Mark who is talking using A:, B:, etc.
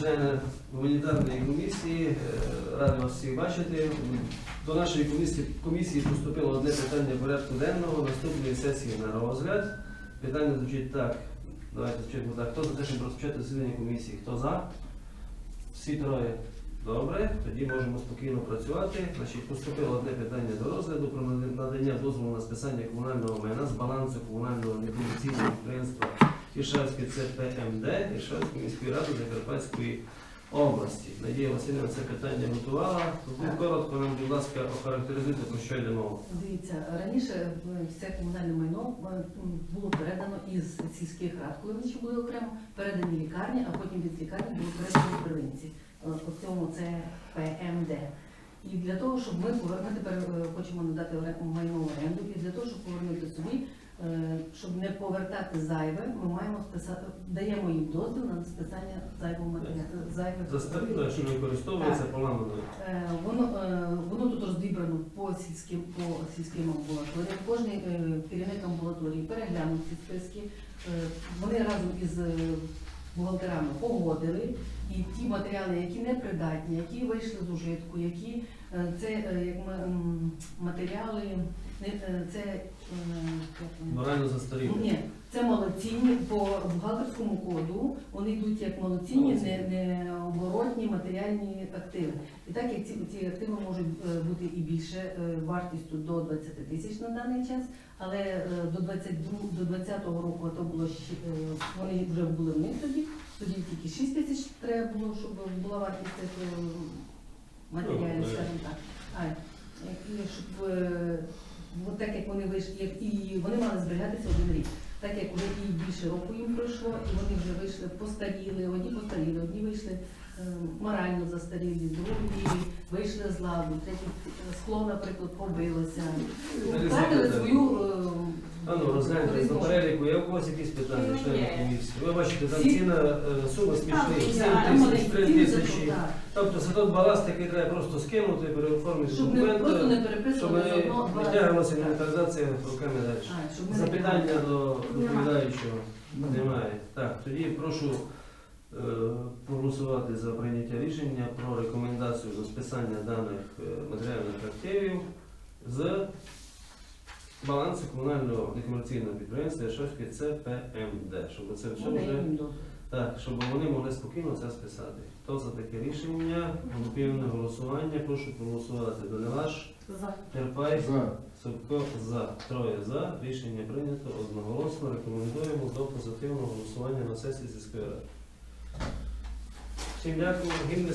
A: члени гуманітарної комісії, е, радий вас всіх бачити. До нашої комісії, комісії поступило одне питання порядку денного наступної сесії на розгляд. Питання звучить так. Давайте спочатку так. Хто за те, щоб розпочати засідання комісії? Хто за? Всі троє. Добре, тоді можемо спокійно працювати. Значить, поступило одне питання до розгляду про надання дозволу на списання комунального майна з балансу комунального некомерційного підприємства Іршавське ЦПМД Іршавської міської ради Закарпатської області. Надія Васильівна це питання готувала. Тому коротко нам, будь ласка, охарактеризуйте, про що йде мова.
B: Дивіться, раніше е, все комунальне майно е, було передано із сільських рад, коли вони ще були окремо, передані лікарні, а потім від лікарні були передані провинції. Е, По цьому це ПМД. І для того, щоб ми повер- ми тепер е, хочемо надати майно оренду, і для того, щоб повернути собі, е, щоб не повертати зайве, ми маємо списати, даємо їм дозвіл на списання зайвого матеріалу. зайвих
A: Застаріло, що не використовується поламано.
B: Е, Воно, е, воно тут розібрано по сільським, по сільським амбулаторіям. Кожен е, керівник амбулаторії переглянув ці списки. Е, Вони разом із е, бухгалтерами погодили. І ті матеріали, які не придатні, які вийшли з ужитку, які е, це е, як матеріали, е, це?
A: Морально застаріло.
B: Ні, це малоцінні по бухгалтерському коду. Вони йдуть як малоцінні, не, не оборотні матеріальні активи. І так як ці, ці активи можуть е, бути і більше е, вартістю до 20 тисяч на даний час, але е, до 22, до 20 року то було вони вже були в них тоді. Тоді тільки 6 тисяч треба було, щоб була вартість цих матеріалів,
A: Ну,
B: скажімо так. А, і щоб от так як вони вийшли, як і вони мали зберігатися один рік. Так як вже і більше року їм пройшло, і вони вже вийшли постаріли, одні постаріли, одні вийшли морально застарілі, другі вийшли з ладу, треті е, скло, наприклад, побилося. Втратили свою е,
A: А ну, розгляньте
B: корисну-
A: переліку. Є у вас якісь питання, члени
C: є.
A: комісії? Ви бачите, там ціна е, сума смішна,
C: Там
A: 7 тисяч, 3 тисячі. Тобто це той баласт, який треба просто скинути, переоформити
B: Щоб не просто
A: документи,
B: не
A: щоб
B: переписували
A: не
B: з одного два.
A: інвентаризація руками далі.
B: А, щоб ми не
A: Запитання до доповідаючого немає. Так, тоді прошу е, проголосувати за прийняття рішення про рекомендацію за списання даних е, матеріальних активів з балансу комунального некомерційного підприємства Шовське ЦПМД, щоб це вже
B: дозвіл.
A: так, щоб вони могли спокійно це списати. Хто за таке рішення? Групівне голосування. Прошу проголосувати. Донелаш,
C: За.
A: Терпай,
D: За.
A: Собко за. Троє за. Рішення прийнято одноголосно. Рекомендуємо до позитивного голосування на сесії сільської ради. सीढ़ा को हिंद